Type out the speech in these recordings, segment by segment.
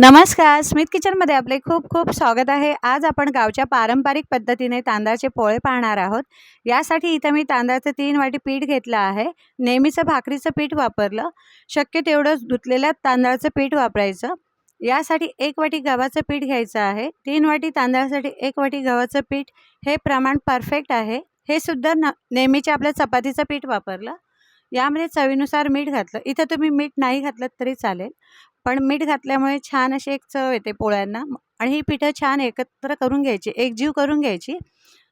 नमस्कार स्मित किचनमध्ये आपले खूप खूप स्वागत आहे. आज आपण गावच्या पारंपरिक पद्धतीने तांदळाचे पोळे पाहणार आहोत. यासाठी इथं मी तांदळाचं तीन वाटी पीठ घेतलं आहे. नेहमीचं भाकरीचं पीठ वापरलं. शक्य तेवढं धुतलेलं तांदळाचं पीठ वापरायचं. यासाठी एक वाटी गव्हाचं पीठ घ्यायचं आहे. तीन वाटी तांदळासाठी एक वाटी गव्हाचं पीठ. हे प्रमाण परफेक्ट आहे. हे सुद्धा न नेहमीच्या आपल्या चपातीचं पीठ वापरलं. यामध्ये चवीनुसार मीठ घातलं. इथं तुम्ही मीठ नाही घातलं तरी चालेल. पण मीठ घातल्यामुळे छान अशी एक चव येते पोळ्यांना. आणि ही पिठं छान एकत्र करून घ्यायची एकजीव करून घ्यायची.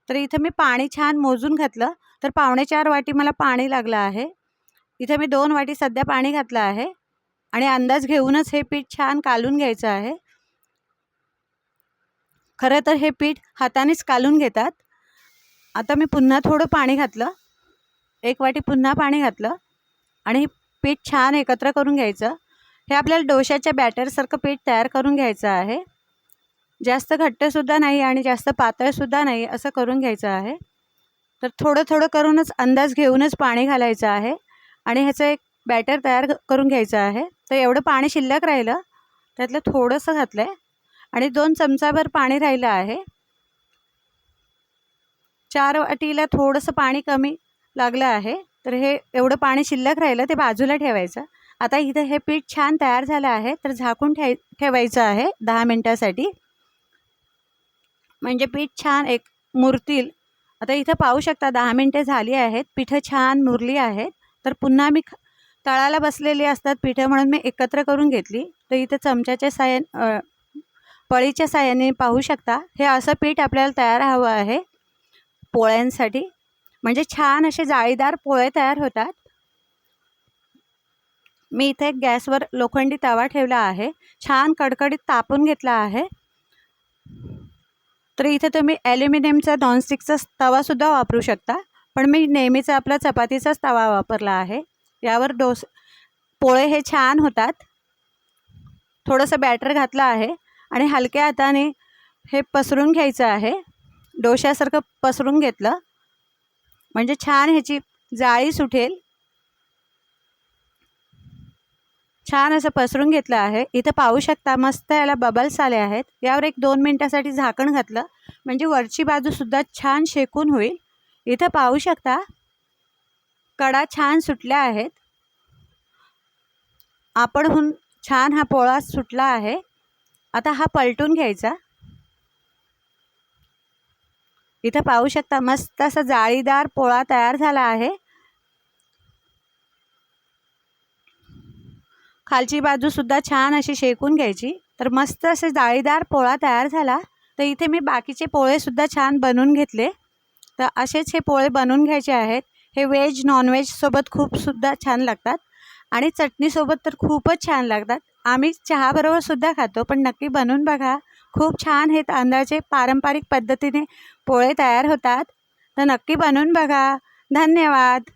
तर इथं मी पाणी छान मोजून घातलं. तर पावणे चार वाटी मला पाणी लागलं आहे. इथं मी दोन वाटी सध्या पाणी घातलं आहे. आणि अंदाज घेऊनच हे पीठ छान कालून घ्यायचं आहे. खरं तर हे पीठ हातानेच कालून घेतात. आता मी पुन्हा थोडं पाणी घातलं. एक वाटी पुन्हा पाणी घातलं आणि हे पीठ छान एकत्र करून घ्यायचं. हे आपल्याला डोशाच्या बॅटरसारखं पीठ तयार करून घ्यायचं आहे. जास्त घट्टसुद्धा नाही आणि जास्त पातळसुद्धा नाही असं करून घ्यायचं आहे. तर थोडं थोडं करूनच अंदाज घेऊनच पाणी घालायचं आहे आणि ह्याचं एक बॅटर तयार करून घ्यायचं आहे. तर एवढं पाणी शिल्लक राहिलं. त्यातलं थोडंसं घातलं आहे आणि दोन चमचाभर पाणी राहिलं आहे. चार वाटीला थोडंसं पाणी कमी लागलं आहे. तर हे एवढं पाणी शिल्लक राहिलं ते बाजूला ठेवायचं. आता इथं हे पीठ छान तयार झालं आहे तर झाकून ठे ठेवायचं आहे दहा मिनटासाठी. म्हणजे पीठ छान एक मुरतील. आता इथं पाहू शकता दहा मिनटे झाली आहेत पिठं छान मुरली आहेत. तर पुन्हा मी तळाला बसलेली असतात पिठं म्हणून मी एकत्र करून घेतली. तर इथं चमच्याच्या साह्या पळीच्या साह्याने पाहू शकता. हे असं पीठ आपल्याला तयार हवं आहे पोळ्यांसाठी. म्हणजे छान असे जाळीदार पोळे तयार होतात. मी इथे गॅसवर लोखंडी तवा ठेवला आहे. छान कडकडीत तापून घेतला आहे. तर इथे तुम्ही ॲल्युमिनियमचा नॉनस्टिकचा तवासुद्धा वापरू शकता. पण मी नेहमीचा आपला चपातीचाच तवा वापरला आहे. यावर डोस पोळे हे छान होतात. थोडंसं बॅटर घातलं आहे आणि हलक्या हाताने हे पसरून घ्यायचं आहे. डोश्यासारखं पसरून घेतलं. म्हणजे छान ह्याची जाळी सुटेल. छान असं पसरून घेतलं आहे. इथं पाहू शकता मस्त याला बबल्स आले आहेत. यावर एक दोन मिनटासाठी झाकण घातलं. म्हणजे वरची बाजूसुद्धा छान शेकून होईल. इथं पाहू शकता कडा छान सुटल्या आहेत. आपणहून छान हा पोळा सुटला आहे. आता हा पलटून घ्यायचा. इथं पाहू शकता मस्त असा जाळीदार पोळा तयार झाला आहे. खालची बाजूसुद्धा छान अशी शेकून घ्यायची. तर मस्त असे जाळीदार पोळा तयार झाला. तर इथे मी बाकीचे पोळेसुद्धा छान बनवून घेतले. तर असेच हे पोळे बनवून घ्यायचे आहेत. हे व्हेज नॉनव्हेजसोबत खूपसुद्धा छान लागतात. आणि चटणीसोबत तर खूपच छान लागतात. आम्ही चहाबरोबरसुद्धा खातो पण नक्की बनवून बघा. खूप छान हे तांदळाचे पारंपरिक पद्धतीने पोळे तयार होतात. तर नक्की बनवून बघा. धन्यवाद.